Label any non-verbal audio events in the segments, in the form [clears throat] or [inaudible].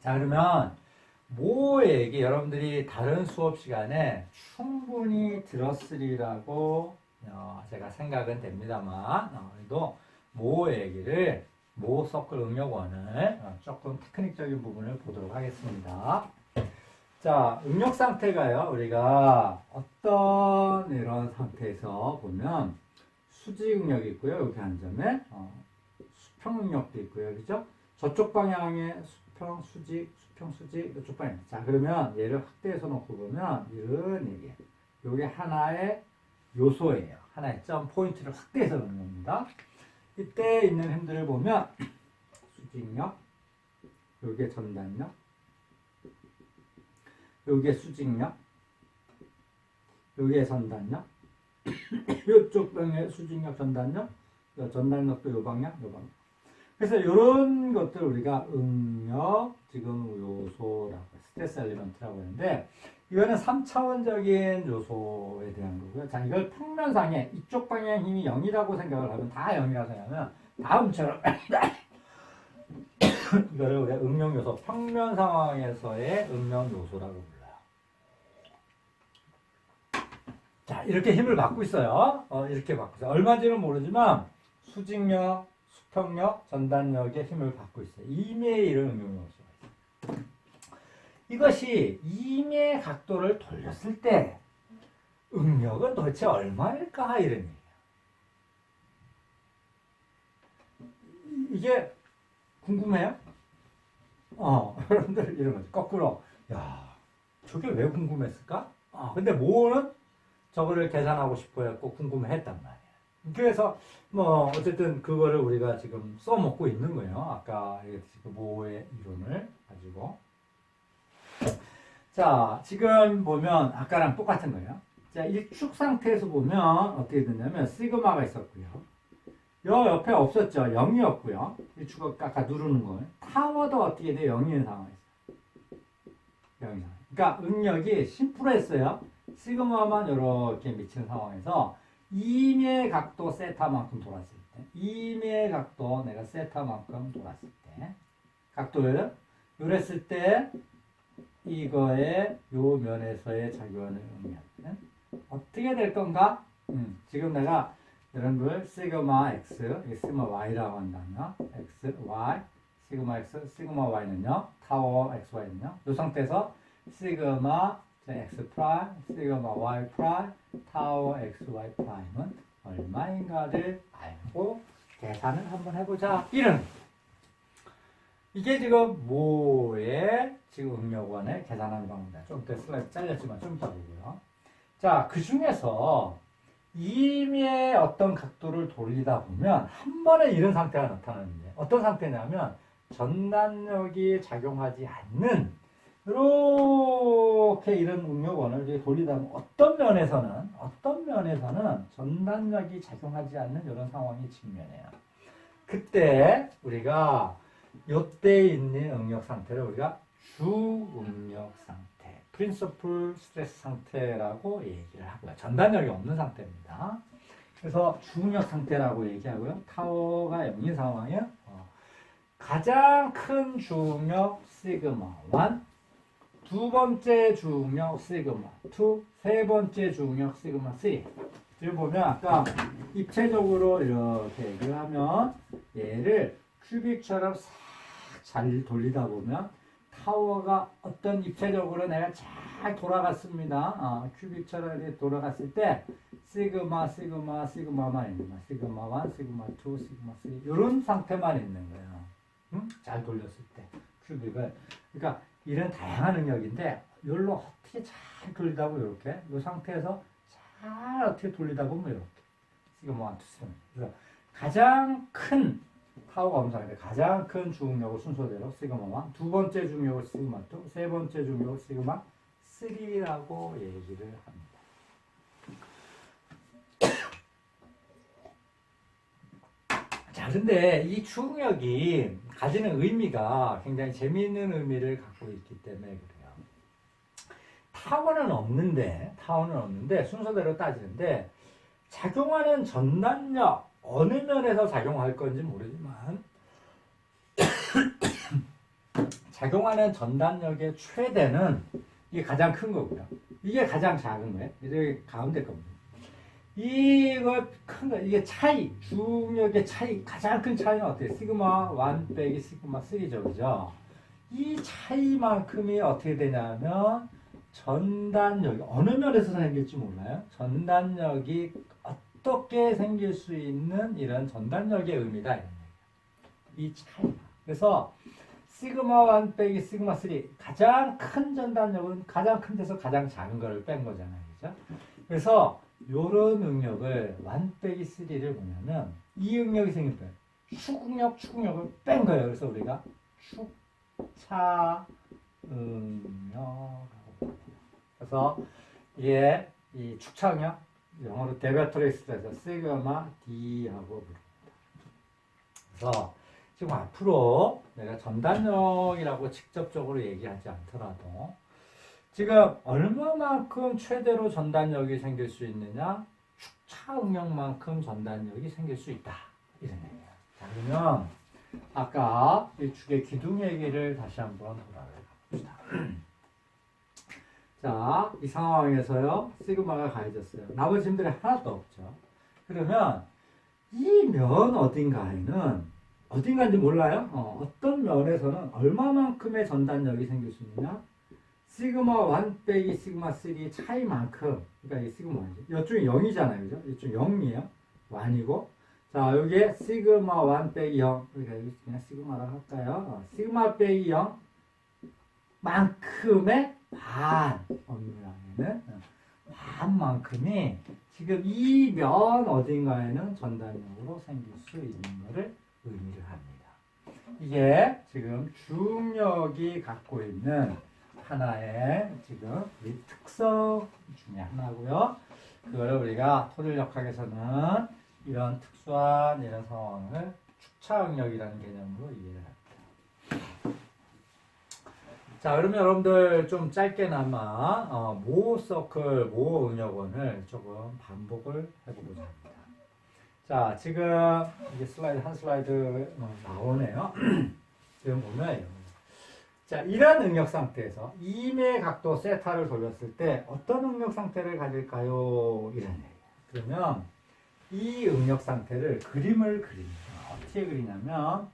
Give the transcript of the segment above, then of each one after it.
자, 그러면 모 얘기 여러분들이 다른 수업 시간에 충분히 들었으리라고 어, 제가 생각은 됩니다만 어, 그래도 모 얘기를 모 서클 응력원을 어, 조금 테크닉적인 부분을 보도록 하겠습니다. 자, 응력 상태가요. 우리가 어떤 이런 상태에서 보면 수지 응력이 있고요. 여기 한 점에 어, 수평 응력도 있고요. 그죠? 저쪽 방향에 수평, 수직, 수평, 수직, 이쪽 방향. 자, 그러면 얘를 확대해서 놓고 보면 이런 얘기. 요게 하나의 요소예요. 하나의 점 포인트를 확대해서 놓는 겁니다. 이때 있는 힘들을 보면 [clears throat] 수직력, 요게 전단력, 요게 수직력, 요게 전단력, [clears throat] 요쪽 방향의 수직력, 전단력, 요 전단력도 요 방향, 요 방향. 그래서 이런 것들 우리가 응력, 지금 요소라고, 스트레스 엘리먼트라고 하는데, 이거는 3차원적인 요소에 대한 거고요. 자, 이걸 평면상에 이쪽 방향 힘이 0이라고 생각을 하면 다 0이라고 생각하면 다음처럼 이거를 우리가 응용 요소, 평면 상황에서의 응용 요소라고 불러요. 자, 이렇게 힘을 받고 있어요. 어, 이렇게 받고 있어요. 얼마인지는 모르지만 수직력, 수평력, 전단력의 힘을 받고 있어요. 이미의 이런 응용 요소가 있어요. 이것이 임의 각도를 돌렸을 때 응력은 도대체 얼마일까 이런 얘기예요. 이- 이게 궁금해요? 어, [laughs] 여러분들 이런 거죠. 거꾸로 야, 저게 왜 궁금했을까? 아, 근데 모는 저거를 계산하고 싶어 했고 궁금했단 말이에요. 그래서 뭐 어쨌든 그거를 우리가 지금 써먹고 있는 거예요. 아까 그 모의 이론을 가지고. 자, 지금 보면 아까랑 똑같은 거예요. 자, 이축 상태에서 보면 어떻게 됐냐면 시그마가 있었고요. 요 옆에 없었죠. 0이었고요. 이 축을 아까 누르는 거예요. 타워도 어떻게 돼? 0인 상황이었어요. 0인 상황. 그러니까 응력이 심플했어요. 시그마만 이렇게 미치는 상황에서 임의 각도 세타만큼 돌았을 때, 임의 각도 내가 세타만큼 돌았을 때, 각도를 요랬을 때 이거의 요 면에서의 작용하는 응력은 어떻게 될 건가? 음, 지금 내가 여러분들 시그마 x, 이 시그마 y라고 한다면 x, y, 시그마 x, 시그마 y는요 타워 x, y는요 이 상태에서 시그마 x 프라임, 시그마 y 프라임, 타워 x, y 프라임은 얼마인가를 알고 계산을 한번 해보자. 이런 이게 지금 뭐의 지금 응력원의 계산하는 방법입니다. 좀 이따 슬라이드 잘렸지만 좀 이따 보고요. 자, 그 중에서 임의 어떤 각도를 돌리다 보면 한 번에 이런 상태가 나타나는데 어떤 상태냐면 전단력이 작용하지 않는 이렇게 이런 응력원을 이렇게 돌리다 보면 어떤 면에서는 어떤 면에서는 전단력이 작용하지 않는 이런 상황이 직면해요. 그때 우리가 요때 있는 응력 상태를 우리가 주응력 상태, 프린서플 스트레스 상태라고 얘기를 하고요. 전단력이 없는 상태입니다. 그래서 주응력 상태라고 얘기하고요. 타워가 0인 상황이요. 어, 가장 큰 주응력 시그마 1, 두 번째 주응력 시그마 2, 세 번째 주응력 시그마 3. 지금 보면 아까 입체적으로 이렇게 얘기를 하면 얘를 큐빅처럼 싹 잘 돌리다 보면 타워가 어떤 입체적으로 내가 잘 돌아갔습니다. 어, 큐빅처럼 돌아갔을 때 시그마, 시그마, 시그마만 있는 거야. 시그마 1, 시그마 2, 시그마 3 이런 상태만 있는 거예요. 응? 잘 돌렸을 때 큐빅을. 그러니까 이런 다양한 능력인데 이걸로 어떻게 잘 돌리다 보면 이렇게? 이 상태에서 잘 어떻게 돌리다 보면 이렇게? 시그마 1, 2, 3 그래서 가장 큰 타워가 검사인데 가장 큰 주응력을 순서대로 시그마 1, 두 번째 주응력을 시그마 2, 세 번째 주응력을 시그마 3라고 얘기를 합니다. 자, 근데 이 주응력이 가지는 의미가 굉장히 재미있는 의미를 갖고 있기 때문에 그래요. 타워는 없는데, 타워는 없는데, 순서대로 따지는데, 작용하는 전단력, 어느 면에서 작용할 건지 모르지만, [coughs] 작용하는 전단력의 최대는 이게 가장 큰 거고요. 이게 가장 작은 거예요. 이게 가운데 겁니다. 이거 큰 거, 이게 차이, 중력의 차이, 가장 큰 차이는 어때요? 시그마 1 빼기 시그마 3죠, 그죠? 이 차이만큼이 어떻게 되냐면, 전단력이, 어느 면에서 생길지 몰라요? 전단력이 어떻게 생길 수 있는 이런 전단력의 의미다. 이 차이. 그래서, 시그마 1 빼기 시그마 3, 가장 큰 전단력은 가장 큰 데서 가장 작은 거를 뺀 거잖아요, 그죠? 그래서, 요런 응력을 1 빼기 3를 보면은 이 응력이 생긴 거예요. 축응력, 축응력을 뺀 거예요. 그래서 우리가 축차 응력이라고. 그래서 이게 이 축차 응력 영어로 데베토리스에서 시그마 D하고 부릅니다. 그래서 지금 앞으로 내가 전단력이라고 직접적으로 얘기하지 않더라도 지금 얼마만큼 최대로 전단력이 생길 수 있느냐? 축차 응력만큼 전단력이 생길 수 있다. 이런 얘기예요. 자, 그러면 아까 이 축의 기둥 얘기를 다시 한번 돌아봅시다. 자, 이 상황에서요, 시그마가 가해졌어요. 나머지 힘들이 하나도 없죠. 그러면 이 면 어딘가에는 어딘가인지 몰라요? 어, 어떤 면에서는 얼마만큼의 전단력이 생길 수 있느냐? 시그마 1 빼기 시그마 3 차이만큼 그러니까 이 시그마 1이죠. 이쪽이 0이잖아요. 그죠? 이쪽 0이에요. 1이고 자 여기에 시그마 1 빼기 0 그러니까 여기 그냥 시그마라고 할까요? 어, 시그마 빼기 0 만큼의 반 어, 반만큼이 지금 이 면 어딘가에는 전단력으로 생길 수 있는 것을 의미를 합니다. 이게 지금 중력이 갖고 있는 하나의 지금 이 특성 중에 하나고요. 그걸 우리가 토질역학에서는 이런 특수한 이런 상황을 축차응력이라는 개념으로 이해를 합니다. 자, 그러면 여러분들 좀 짧게나마 어, 모 서클, 모 응력원을 조금 반복을 해보고자 합니다. 자, 지금 이게 슬라이드 한 슬라이드 어, 나오네요. [clears throat] 지금 보면 자, 이런 응력 상태에서 임의 각도 세타를 돌렸을 때 어떤 응력 상태를 가질까요? 이런 얘기예요. 그러면 이 응력 상태를 그림을 그립니다. 어떻게 그리냐면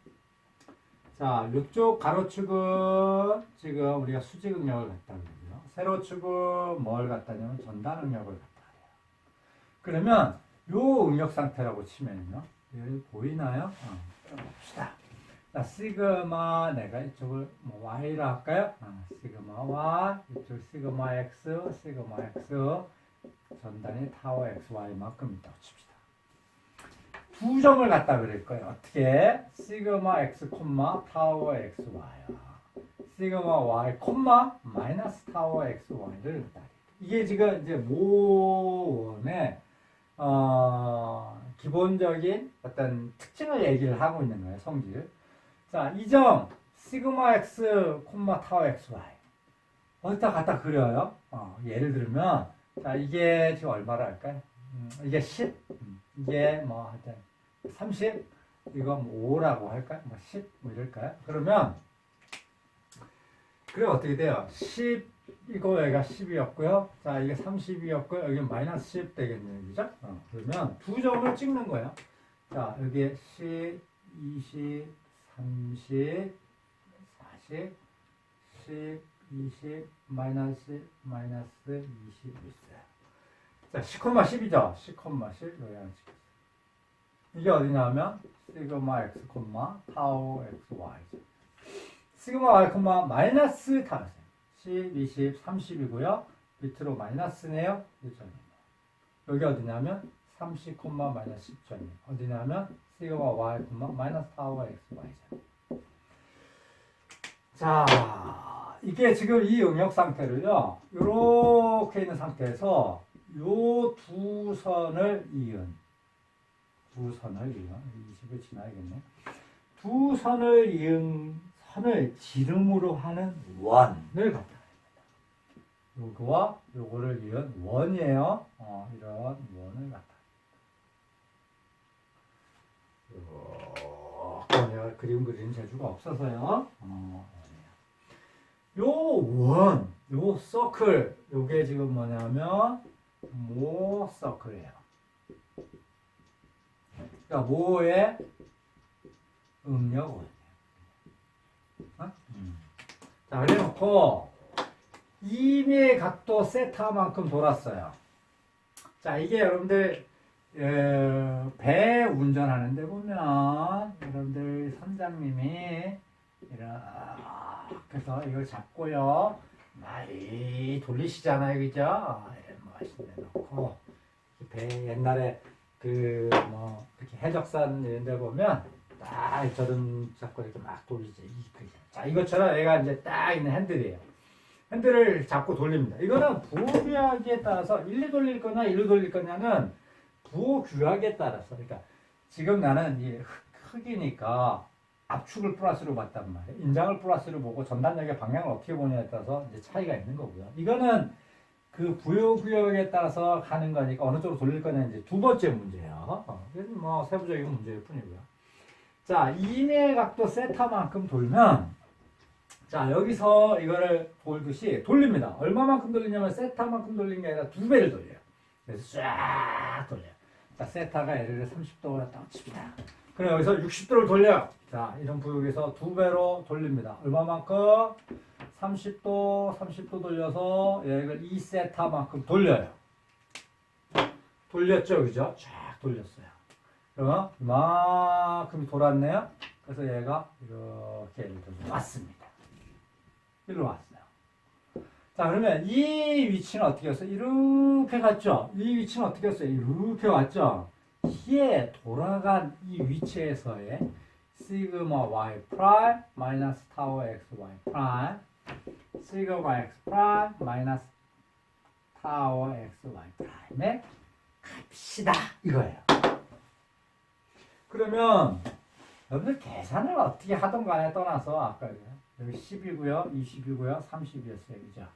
자, 이쪽 가로축은 지금 우리가 수직 응력을 갖다 그러고요. 세로축은 뭘 갖다 냐면 전단 응력을 갖다 그래요. 그러면 요 응력 상태라고 치면요. 여기 보이나요? 어, 봅시다. 자, 시그마 내가 이쪽을 뭐 y라 할까요? 아, 시그마 y 이쪽 시그마 x 시그마 x 전단이 타워 x y만큼 있다고 칩시다. 두 점을 갖다 그릴 거예요. 어떻게? 시그마 x 콤마 타워 x y야. 시그마 y 콤마 마이너스 타워 x y를 갖다 이게 지금 이제 모원의 어, 기본적인 어떤 특징을 얘기를 하고 있는 거예요. 성질. 자, 이 점 시그마 x 콤마 타워 xy 어디다 갖다 그려요? 어, 예를 들면 자 이게 지금 얼마라 할까요? 음, 이게 10, 음, 이게 뭐 하여튼 30, 이거 뭐 5라고 할까요? 뭐 10, 뭐 이럴까요? 그러면 그래 어떻게 돼요? 10 이거 여기가 10이었고요. 자 이게 30이었고요. 여기 마이너스 10 되겠네요, 그죠? 어, 그러면 두 점을 찍는 거예요. 자 여기에 10, 20 30, 40, 10, 20, 마이너스, 마이너스 20 있어요. 자, 10, 10이죠? 10, 10 여기 하나 찍겠어요. 이게 어디냐면, 시그마 x, 타오 x, y죠. 시그마 y, 마이너스 타오 10, 20, 30이고요. 밑으로 마이너스네요. 1점이에요. 여기 어디냐면, 30, 마이너스 10점이에요. 어디냐면, 시그마 y, 마이너스 타워 x, y죠. 자, 이게 지금 이 응력 상태를요, 이렇게 있는 상태에서 요 두 선을 이은, 두 선을 이은, 20을 지나야겠네. 두 선을 이은 선을 지름으로 하는 원을 갖다 요거와 요거를 이은 원이에요. 어, 이런 원을 갖다. 어, 내가 그림 그리는 재주가 없어서요. 어, 원, 요 서클, 요게 지금 뭐냐면 모 서클이에요. 그러니까 모의 음력 원. 어? 음. 자, 그래놓고 임의 각도 세타만큼 돌았어요. 자, 이게 여러분들 어, 배 운전하는데 보면 여러분들 선장님이 이렇게 해서 이걸 잡고요. 많이 돌리시잖아요. 그죠? 예, 멋있네 놓고 배 옛날에 그 뭐 이렇게 해적산 이런 데 보면 딱 저런 잡고 이렇게 막 그- 자, 이것처럼 얘가 이제 딱 있는 핸들이에요. 핸들을 잡고 돌립니다. 이거는 규약에 따라서 일로 돌릴 거냐, 일로 돌릴 거냐는 부호 규약에 따라서. 그러니까 지금 나는 이 흙- 흙이니까 압축을 플러스로 봤단 말이에요. 인장을 플러스로 보고 전단력의 방향을 어떻게 보냐에 따라서 이제 차이가 있는 거고요. 이거는 그 규약에 따라서 가는 거니까 어느 쪽으로 돌릴 거냐 이제 두 번째 문제예요. 어, 뭐 세부적인 문제일 뿐이고요. 자, 이내 각도 세타만큼 돌면 자, 여기서 이거를 돌듯이 돌립니다. 얼마만큼 돌리냐면 세타만큼 돌린 게 아니라 두 배를 돌려요. 그래서 쫙 돌려요. 자, 세타가 예를 들어 30도가 딱 칩니다. 그럼 여기서 60도를 돌려요. 자, 이런 부역에서 두 배로 돌립니다. 얼마만큼? 30도, 30도 돌려서 얘를 2세타만큼 돌려요. 돌렸죠, 그죠? 쫙 돌렸어요. 그러면 이만큼 돌았네요. 그래서 얘가 이렇게 왔습니다. 일로 왔어요. 자, 그러면 이 위치는 어떻게 했어요? 이렇게 갔죠? 이 위치는 어떻게 했어요? 이렇게 왔죠? hier 돌아간 이 위치에서의 시그마 y 프라임 마이너스 타워 x y 프라임 시그마 x 프라임 마이너스 타워 x y 프라임의 값이다 이거예요. 그러면 여러분들 계산을 어떻게 하던 간에 떠나서 아까 여기 10이고요, 20이고요, 30이었어요, 그죠?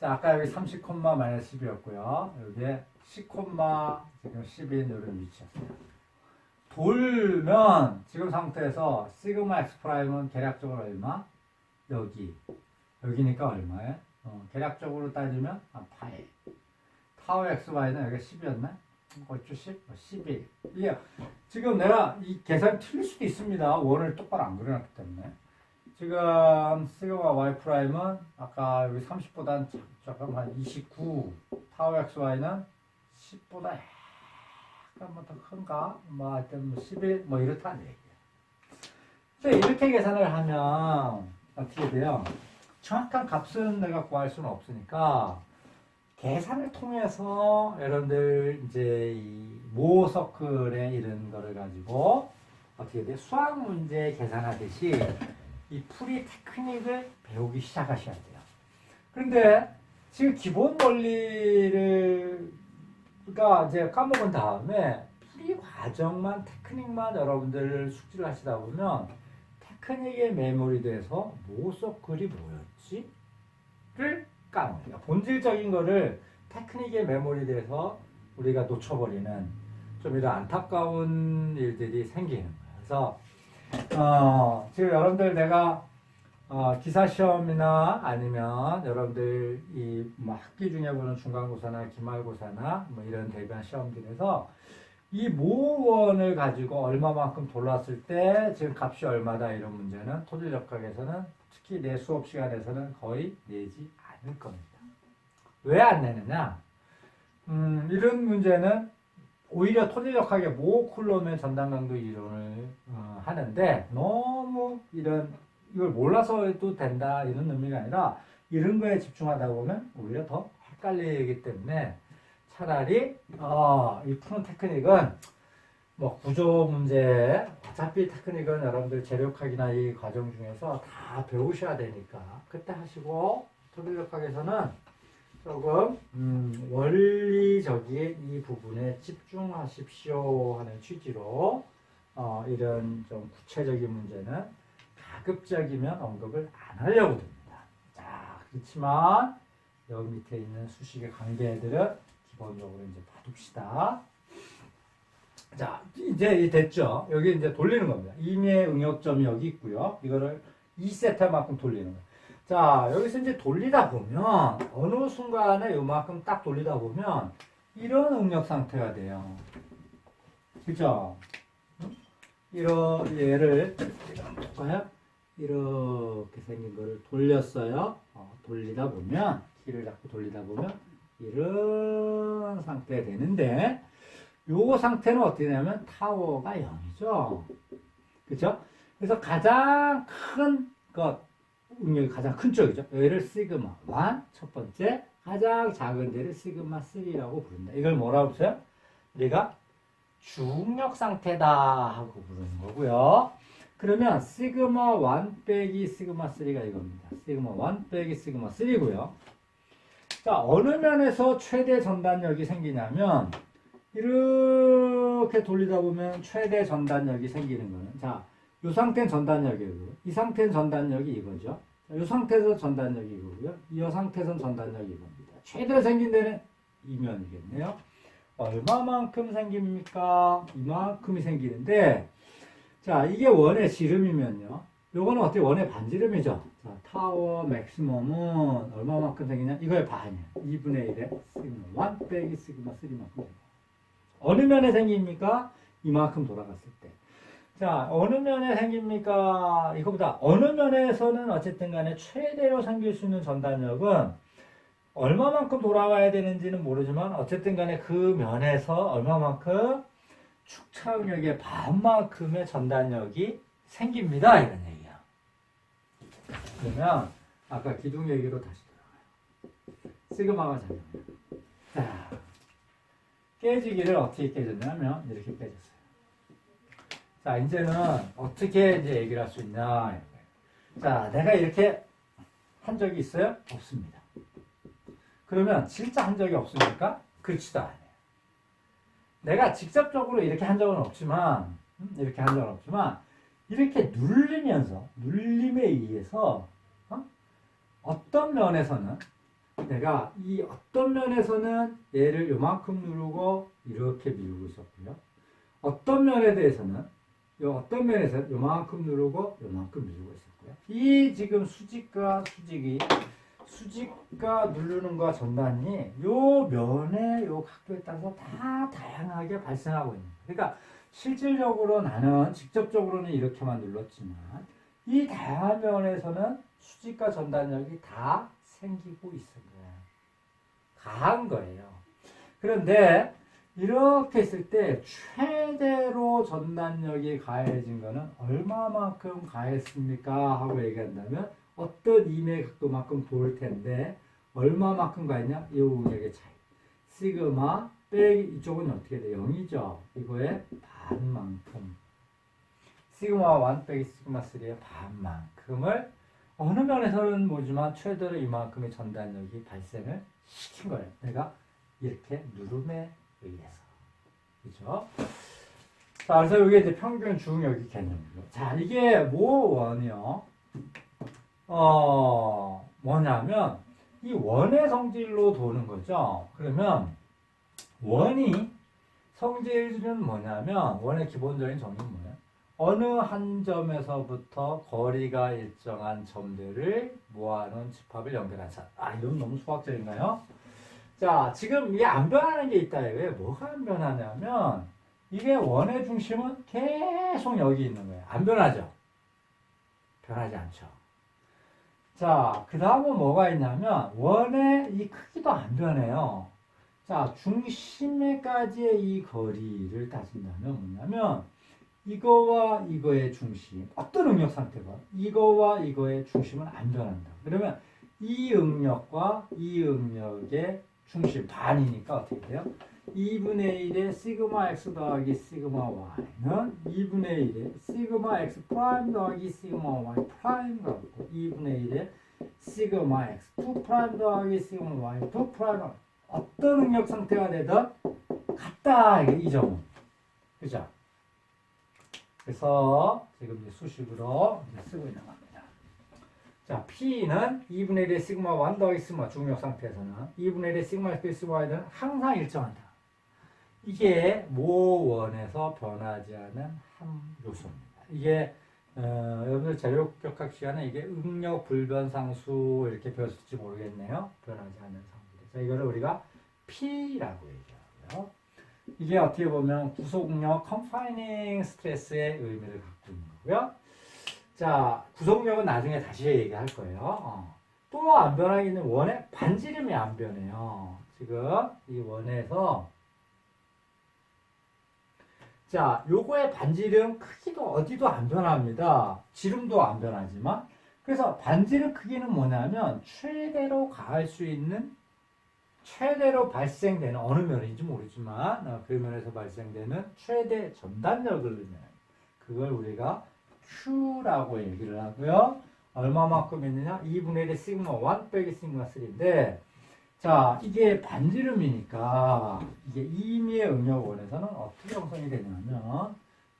자, 아까 여기 30 콤마 마이너스 10이었고요. 여기에 10 콤마 지금 10인 이런 위치였어요. 돌면 지금 상태에서 시그마 x 프라임은 계략적으로 얼마? 여기. 여기니까 얼마에? 어, 계략적으로 따지면 한 파이. 타워 x y는 여기 10이었나? 어쭈 10? 11. 이게 지금 내가 이 계산 틀릴 수도 있습니다. 원을 똑바로 안 그려놨기 때문에. 지금 시그마 y 프라임은 아까 여기 30보단 잠깐 한29 타워 x y는 10보다 약간 뭐더 큰가? 뭐 하여튼 뭐 11, 뭐 이렇다는 얘기예요. 이렇게 계산을 하면 어떻게 돼요? 정확한 값은 내가 구할 수는 없으니까 계산을 통해서 여러분들 이제 이모 서클의 이런 거를 가지고 어떻게 돼? 수학 문제 계산하듯이 이 풀이 테크닉을 배우기 시작하셔야 돼요. 그런데 지금 기본 원리를 가 이제 까먹은 다음에 풀이 과정만 테크닉만 여러분들 숙지를 하시다 보면 테크닉의 메모리 돼서 모 서클이 뭐였지? 를 까먹어요. 그러니까 본질적인 거를 테크닉의 메모리 돼서 우리가 놓쳐버리는 좀 이런 안타까운 일들이 생기는 거예요. 그래서 어, 지금 여러분들 내가 어, 기사 시험이나 아니면 여러분들 이 뭐 학기 중에 보는 중간고사나 기말고사나 뭐 이런 대비한 시험들에서 이 모원을 가지고 얼마만큼 돌았을 때 지금 값이 얼마다 이런 문제는 토질역학에서는 특히 내 수업 시간에서는 거의 내지 않을 겁니다. 왜 안 내느냐? 음, 이런 문제는 오히려 토질역학의 모 쿨럼의 전단 강도 이론을 어, 하는데 너무 이런 이걸 몰라서 해도 된다 이런 의미가 아니라 이런 거에 집중하다 보면 오히려 더 헷갈리기 때문에 차라리 어, 이 푸는 테크닉은 뭐 구조 문제 어차피 테크닉은 여러분들 재력학이나 이 과정 중에서 다 배우셔야 되니까 그때 하시고 토질역학에서는 조금 음, 원리적인 이 부분에 집중하십시오 하는 취지로 어, 이런 좀 구체적인 문제는 가급적이면 언급을 안 하려고 듭니다. 자, 그렇지만 여기 밑에 있는 수식의 관계들은 기본적으로 이제 봐둡시다. 자, 이제 됐죠? 여기 이제 돌리는 겁니다. 임의의 응역점이 여기 있고요. 이거를 2세타만큼 돌리는 거예요. 자, 여기서 이제 돌리다 보면, 어느 순간에 요만큼 딱 돌리다 보면, 이런 응력 상태가 돼요. 그죠? 응? 이런, 얘를, 볼까요? 이렇게 생긴 거를 돌렸어요. 어, 돌리다 보면, 키를 잡고 돌리다 보면, 이런 상태가 되는데, 요 상태는 어떻게 되냐면, 타워가 0이죠. 그죠? 그래서 가장 큰 것, 응력이 가장 큰 쪽이죠. 얘를 시그마 1, 첫 번째. 가장 작은 데를 시그마 3라고 부른다. 이걸 뭐라고 써요? 우리가 중력 상태다 하고 부르는 거고요. 그러면 시그마 1 빼기 시그마 3가 이겁니다. 시그마 1 빼기 시그마 3고요. 자, 어느 면에서 최대 전단력이 생기냐면 이렇게 돌리다 보면 최대 전단력이 생기는 거는 자, 이 상태는 전단력이고요. 이 상태는 전단력이 이거죠. 자, 이 상태에서 전단력이 이거고요. 이 상태에서는 전단력이 이겁니다. 최대로 생긴 데는 이면이겠네요. 얼마만큼 생깁니까? 이만큼이 생기는데 자, 이게 원의 지름이면요. 요거는 어떻게 원의 반지름이죠. 자, 타워 맥시멈은 얼마만큼 생기냐? 이거의 반이에요. 2분의 1에 시그마 1 빼기 시그마 3만큼 생겨요. 어느 면에 생깁니까? 이만큼 돌아갔을 때. 자, 어느 면에 생깁니까? 이거보다 어느 면에서는 어쨌든 간에 최대로 생길 수 있는 전단력은 얼마만큼 돌아가야 되는지는 모르지만 어쨌든 간에 그 면에서 얼마만큼 축차응력의 반만큼의 전단력이 생깁니다. 이런 얘기야. 그러면 아까 기둥 얘기로 다시 돌아가요. 시그마가 작용해요. 자, 깨지기를 어떻게 깨졌냐면 이렇게 깨졌어요. 자, 이제는 어떻게 이제 얘기를 할 수 있냐. 자, 내가 이렇게 한 적이 있어요? 없습니다. 그러면 진짜 한 적이 없습니까? 그렇지도 않아요. 내가 직접적으로 이렇게 한 적은 없지만, 음, 이렇게 한 적은 없지만, 이렇게 눌리면서, 눌림에 의해서, 어? 떤 면에서는, 내가 이 어떤 면에서는 얘를 요만큼 누르고, 이렇게 미루고 있었고요. 어떤 면에 대해서는, 요 어떤 면에서 요만큼 누르고, 요만큼 미루고 있었고요. 이 지금 수직과 수직이, 수직과 누르는 거 전단이 요 면의 요 각도에 따라서 다 다양하게 발생하고 있는 거예요. 그러니까 실질적으로 나는 직접적으로는 이렇게만 눌렀지만 이 다양한 면에서는 수직과 전단력이 다 생기고 거예요. 가한 거예요. 그런데 이렇게 했을 때 최대로 전단력이 가해진 거는 얼마만큼 가했습니까? 하고 얘기한다면 어떤 임의 각도만큼 돌 텐데 얼마만큼 가했냐? 이 응력의 차이. 시그마 빼기 이쪽은 어떻게 돼? 0이죠. 이거의 반만큼. 시그마 1 빼기 시그마 3의 반만큼을 어느 면에서는 뭐지만 최대로 이만큼의 전단력이 발생을 시킨 거예요. 내가 이렇게 누름에 의해서. 그죠? 자, 그래서 이게 이제 평균 중력이 개념이고. 자, 이게 뭐 원이요? 어, 뭐냐면, 이 원의 성질로 도는 거죠. 그러면, 원이, 성질은 뭐냐면, 원의 기본적인 정의는 뭐예요? 어느 한 점에서부터 거리가 일정한 점들을 모아놓은 집합을 연결한 차. 아, 이건 너무 수학적인가요? 자, 지금 이게 안 변하는 게 있다. 왜? 뭐가 안 변하냐면, 이게 원의 중심은 계속 여기 있는 거예요. 안 변하죠? 변하지 않죠. 자, 그 다음은 뭐가 있냐면, 원의 이 크기도 안 변해요. 자, 중심에까지의 이 거리를 따진다면 뭐냐면, 이거와 이거의 중심, 어떤 응력 상태가, 이거와 이거의 중심은 안 변한다. 그러면 이 응력과 이 응력의 중심 반이니까 어떻게 돼요? 2분의 1의 시그마 x 더하기 시그마 y는 2분의 1의 시그마 x 프라임 더하기 시그마 y 프라임 같고 2분의 1의 시그마 x 2 프라임 더하기 시그마 y 2 프라임 어떤 응력 상태가 되든 같다 이 점은 그죠? 그래서 지금 이제 수식으로 이제 쓰고 있는 겁니다. 자, P는 2분의 1의 시그마 1 더하기 시그마 중력 상태에서는 2분의 1의 시그마 시그마 y는 항상 일정하다. 이게 모원에서 변하지 않은 한 요소입니다. 이게 어, 여러분들 재료격학 시간에 이게 응력 불변 상수 이렇게 배웠을지 모르겠네요. 변하지 않는 상수. 그래서 이거를 우리가 P라고 얘기하고요. 이게 어떻게 보면 구속력 confining stress의 의미를 갖고 있는 거고요. 자, 구속력은 나중에 다시 얘기할 거예요. 어. 또안 변하게 있는 원의 반지름이 안 변해요. 지금 이 원에서 자, 요거의 반지름 크기도 어디도 안 변합니다. 지름도 안 변하지만 그래서 반지름 크기는 뭐냐면 최대로 가할 수 있는 최대로 발생되는 어느 면인지 모르지만 어, 그 면에서 발생되는 최대 전단력을 의미해요. 그걸 우리가 Q라고 얘기를 하고요. 얼마만큼 있느냐? 2분의 1의 시그마 1 빼기 시그마 3인데 자 이게 반지름이니까 이게 임의의 응력원에서는 어떻게 형성이 되냐면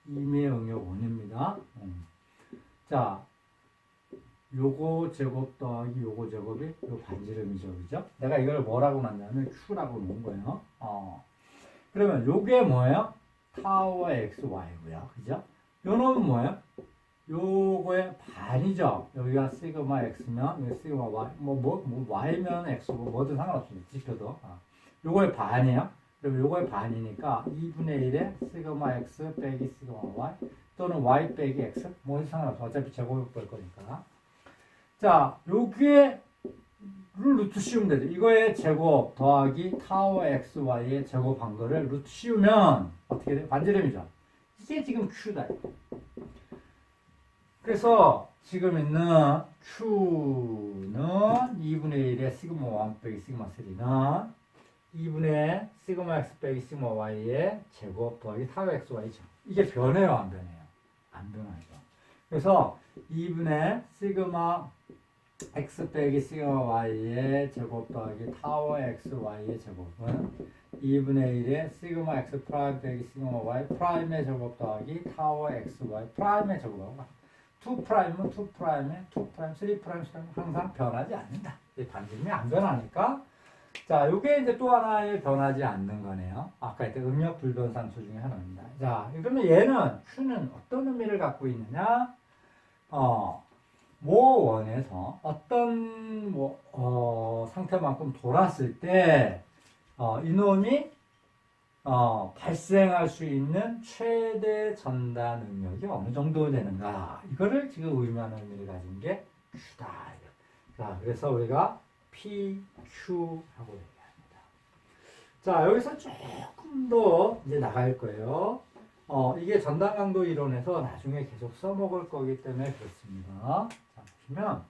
임의의 응력원입니다. 음. 자 요거 제곱 더하기 요거 제곱이 요 반지름이죠, 그죠? 내가 이걸 뭐라고 놨냐면 Q라고 놓은 거예요. 어. 그러면 요게 뭐예요? 타워 X, Y고요, 그죠? 요 놈은 뭐예요? 요거의 반이죠. 여기가 시그마 X면 시그마 Y, 뭐, 뭐, 뭐 Y면 X고 뭐든 상관없습니다. 지표도. 아. 요거의 반이에요. 그럼 요거의 반이니까 2분의 1에 시그마 X 빼기 시그마 Y 또는 Y 빼기 X 뭐든 상관없어. 어차피 제곱을 볼 거니까. 자, 를 루트 씌우면 되죠. 이거의 제곱 더하기 타워 xy의 제곱한 거를 루트 씌우면 어떻게 돼요? 반지름이죠. 이게 지금 q다. 그래서 지금 있는 q는 2분의 1의 시그마 1 빼기 시그마 3는 2분의 시그마 x 빼기 시그마 y의 제곱 더하기 타워 xy죠. 이게 변해요, 안 변해요? 안 변하죠. 그래서 2분의 시그마 x 빼기 시그마 y의 제곱 더하기 타워 x y의 제곱은 2분의 1의 시그마 x 프라임 빼기 시그마 y 프라임의 제곱 더하기 타워 x y 프라임의 제곱하고 같다. 2 프라임은 2 프라임에 2 프라임, 3 프라임, 3 항상 변하지 않는다. 이 반지름이 안 변하니까 자, 요게 이제 또 하나의 변하지 않는 거네요. 아까 했던 음력 불변상수 중에 하나입니다. 자, 그러면 얘는 Q는 어떤 의미를 갖고 있느냐? 어, 모 원에서 어떤 뭐, 어, 상태만큼 돌았을 때, 어, 이놈이 어, 발생할 수 있는 최대 전단 능력이 어느 정도 되는가. 이거를 지금 의미하는 의미를 가진 게 Q다. 자, 그래서 우리가 PQ하고 얘기합니다. 자, 여기서 조금 더 이제 나갈 거예요. 어, 이게 전단 강도 이론에서 나중에 계속 써먹을 거기 때문에 그렇습니다. 자, 보시면,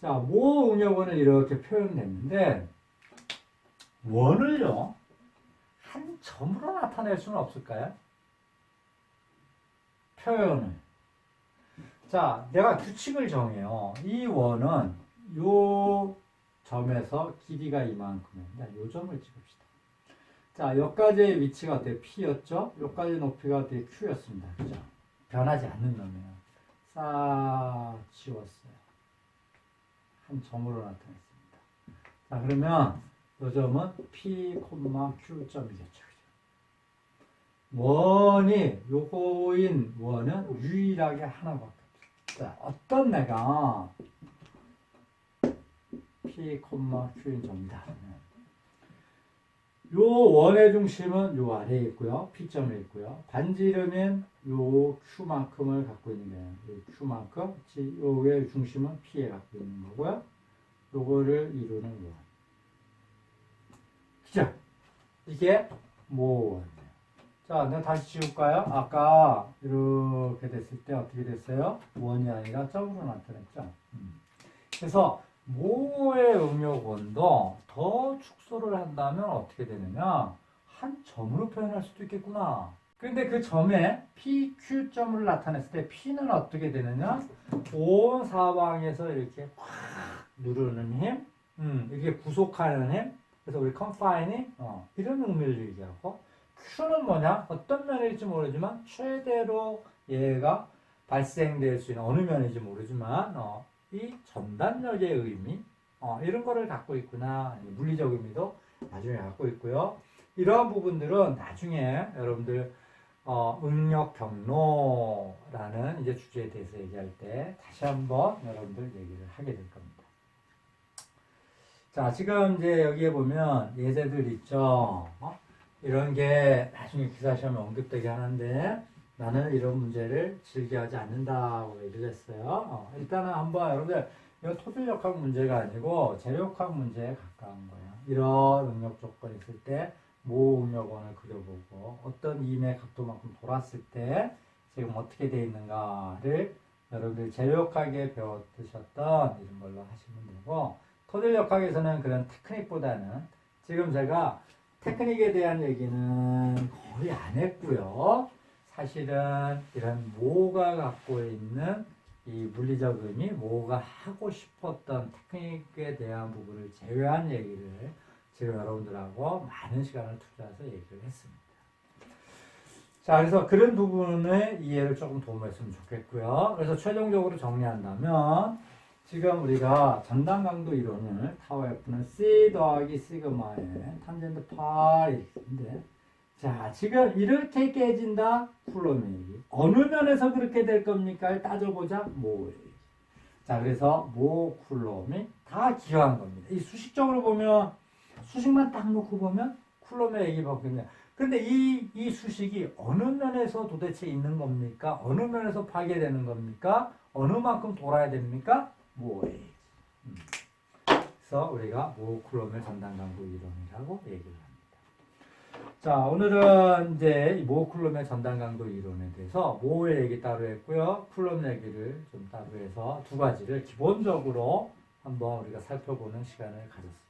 자, 모 응역원을 이렇게 표현했는데, 원을요, 한 점으로 나타낼 수는 없을까요? 표현을. 자, 내가 규칙을 정해요. 이 원은 요 점에서 길이가 이만큼입니다. 요 점을 찍읍시다. 자, 여기까지의 위치가 어때요? P였죠? 여기까지 높이가 어때요? Q였습니다. 그죠? 변하지 않는 놈이에요. 싹 지웠어요. 한 점으로 나타냈습니다. 자, 그러면 이 점은 P, Q 점이겠죠. 원이 요거인 원은 유일하게 하나밖에 없어요. 자, 어떤 내가 P, Q인 점이다. 요 원의 중심은 요 아래에 있고요. P점에 있고요. 반지름은 요 Q만큼을 갖고 있는 거예요. 요 Q만큼. 요의 중심은 P에 갖고 있는 거고요. 요거를 이루는 원. 그죠? 이게 모원이에요. 자, 내가 다시 지울까요? 아까 이렇게 됐을 때 어떻게 됐어요? 원이 아니라 점으로 나타냈죠. 음. 그래서 모의 음력원도 더 축소를 한다면 어떻게 되느냐? 한 점으로 표현할 수도 있겠구나. 근데 그 점에 PQ점을 나타냈을 때 P는 어떻게 되느냐? 온 사방에서 이렇게 꽉 누르는 힘, 음, 이렇게 구속하는 힘, 그래서 우리 confining, 어, 이런 의미를 얘기하고, Q는 뭐냐? 어떤 면일지 모르지만, 최대로 얘가 발생될 수 있는 어느 면인지 모르지만, 어, 이 전단력의 의미 어, 이런 거를 갖고 있구나 물리적 의미도 나중에 갖고 있고요 이러한 부분들은 나중에 여러분들 어, 응력 경로라는 이제 주제에 대해서 얘기할 때 다시 한번 여러분들 얘기를 하게 될 겁니다. 자, 지금 이제 여기에 보면 예제들 있죠. 어? 이런 게 나중에 기사 시험에 언급되게 하는데 나는 이런 문제를 즐겨하지 않는다고 얘기를 했어요. 어, 일단은 한번 여러분들 이건 토질역학 문제가 아니고 재료역학 문제에 가까운 거예요. 이런 응력 조건이 있을 때 모응력원을 그려보고 어떤 임의 각도만큼 돌았을 때 지금 어떻게 돼 있는가를 여러분들 재료역학에 배웠으셨던 이런 걸로 하시면 되고 토질 역학에서는 그런 테크닉보다는 지금 제가 테크닉에 대한 얘기는 거의 안 했고요. 사실은 이런 모가 갖고 있는 이 물리적 의미, 모가 하고 싶었던 테크닉에 대한 부분을 제외한 얘기를 지금 여러분들하고 많은 시간을 투자해서 얘기를 했습니다. 자, 그래서 그런 부분의 이해를 조금 도움했으면 좋겠고요. 그래서 최종적으로 정리한다면 지금 우리가 전단 강도 이론을 타워 F는 C 더하기 시그마의 탄젠트 파이 인데 자, 지금 이렇게 깨진다 얘기. 어느 면에서 그렇게 될 겁니까? 따져보자 모의 얘기. 자, 그래서 모 쿨럼이 다 기여한 겁니다. 이 수식적으로 보면 수식만 딱 놓고 보면 쿨럼의 얘기 받거든요. 근데 이, 이 수식이 어느 면에서 도대체 있는 겁니까? 어느 면에서 파괴되는 겁니까? 어느 만큼 돌아야 됩니까? 얘기. 음. 그래서 우리가 모 쿨럼의 전단 강도 이론이라고 얘기를 합니다. 자, 오늘은 이제 이모 쿨럼의 전단 강도 이론에 대해서 모의 얘기 따로 했고요. 쿨럼 얘기를 좀 따로 해서 두 가지를 기본적으로 한번 우리가 살펴보는 시간을 가졌습니다.